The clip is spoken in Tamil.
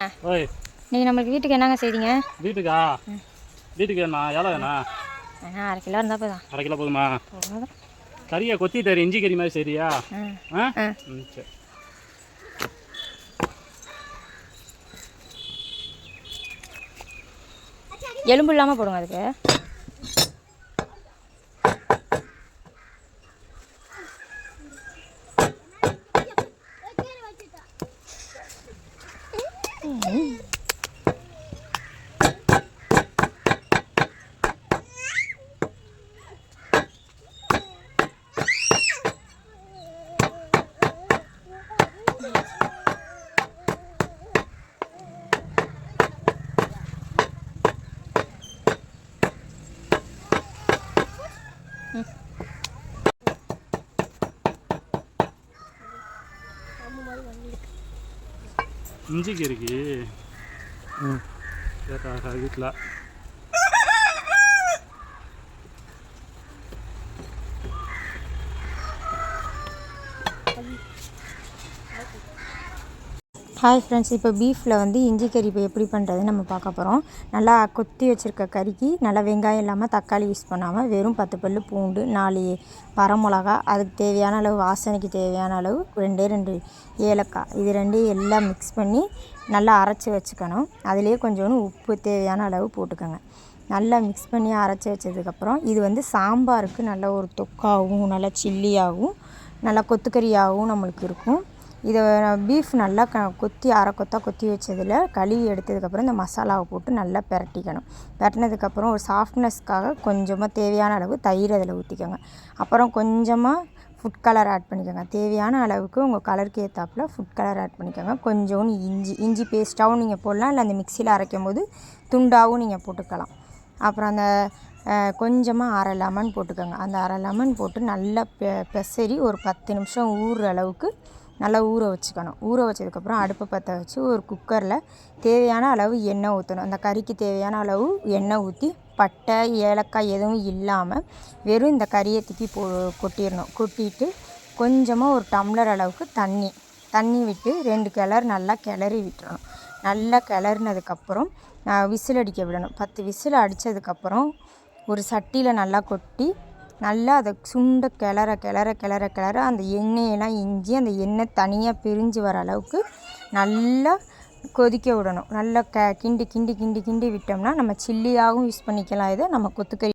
இன்னைக்கு நம்மளுக்கு வீட்டுக்கு என்னங்க செய்றீங்க? வீட்டுக்கா? வீட்டுக்கு என்ன? எவ்வளோ வேணா அரை கிலோ இருந்தால் போதும். அரை கிலோ போதுமா? போதும். கறியை கொத்தி தரு இஞ்சி கறி மாதிரி சரியா ஆ. ஆ. ம் சரி. எலும்பு இல்லாமல் போடுங்க அதுக்கு. இஞ்சி கறிக்கு ம். கேட்டா வீட்டில் ஹாய் ஃப்ரெண்ட்ஸ் இப்போ பீஃபில் வந்து இஞ்சி கறி இப்போ எப்படி பண்ணுறதுன்னு நம்ம பார்க்க போகிறோம் நல்லா கொத்தி வச்சுருக்க கறிக்கு நல்லா வெங்காயம் இல்லாமல் தக்காளி யூஸ் பண்ணாமல் வெறும் பத்து பல்லு பூண்டு நாலு வரமிளகா அதுக்கு தேவையான அளவு வாசனைக்கு தேவையான அளவு ரெண்டே ரெண்டு ஏலக்காய். இது ரெண்டையும் எல்லாம் மிக்ஸ் பண்ணி நல்லா அரைச்சி வச்சுக்கணும். அதுலேயே கொஞ்சோண்டு உப்பு தேவையான அளவு போட்டுக்கோங்க. நல்லா மிக்ஸ் பண்ணி அரைச்சி வச்சதுக்கப்புறம் இது வந்து சாம்பாருக்கு நல்ல ஒரு தொக்காகவும் நல்லா சில்லியாகவும் நல்லா கொத்துக்கறியாகவும் நம்மளுக்கு இருக்கும். இதை பீஃப் நல்லா க கொத்தி அரை கொத்தாக கொத்தி வச்சதில் கழுவி எடுத்ததுக்கப்புறம் இந்த மசாலாவை போட்டு நல்லா பிரட்டிக்கணும். பிரட்டினதுக்கப்புறம் ஒரு சாஃப்ட்னஸ்க்காக கொஞ்சமாக தேவையான அளவு தயிர் அதில் ஊற்றிக்கோங்க அப்புறம் கொஞ்சமாக ஃபுட் கலர் ஆட் பண்ணிக்கோங்க. தேவையான அளவுக்கு உங்கள் கலருக்கு ஏற்றாப்புல ஃபுட் கலர் ஆட் பண்ணிக்கோங்க. கொஞ்சோண்டு இஞ்சி இஞ்சி பேஸ்ட்டாகவும் நீங்கள் போடலாம். இல்லை அந்த மிக்சியில் அரைக்கும் போது துண்டாகவும் நீங்கள் போட்டுக்கலாம். அப்புறம் அந்த கொஞ்சமாக அரை லெமன் போட்டுக்கோங்க. அந்த அரை லெமன் போட்டு நல்லா பெ பெசரி ஒரு பத்து நிமிஷம் ஊறுற அளவுக்கு நல்லா ஊற வச்சுக்கணும். ஊற வச்சதுக்கப்புறம் அடுப்பை பற்ற வச்சு ஒரு குக்கரில் தேவையான அளவு எண்ணெய் ஊற்றணும் அந்த கறிக்கு தேவையான அளவு எண்ணெய் ஊற்றி பட்டை ஏலக்காய் எதுவும் இல்லாமல் வெறும் இந்த கறியை தூக்கி போ கொட்டிடணும். கொட்டிட்டு கொஞ்சமாக ஒரு டம்ளர் அளவுக்கு தண்ணி தண்ணி விட்டு ரெண்டு கிளறு நல்லா கிளறி விட்டுறணும். நல்லா கிளறினதுக்கப்புறம் விசில் அடிக்க விடணும். பத்து விசில் அடித்ததுக்கப்புறம் ஒரு சட்டியில் நல்லா கொட்டி நல்லா அதை சுண்ட கிளற கிளற கிளற கிளற அந்த எண்ணெயெல்லாம் இஞ்சி அந்த எண்ணெய் தனியாக பிரிஞ்சு வர அளவுக்கு நல்லா கொதிக்க விடணும். நல்லா க கிண்டி கிண்டி கிண்டி கிண்டி விட்டோம்னா நம்ம சில்லியாகவும் யூஸ் பண்ணிக்கலாம். இதை நம்ம கொத்துக்கறி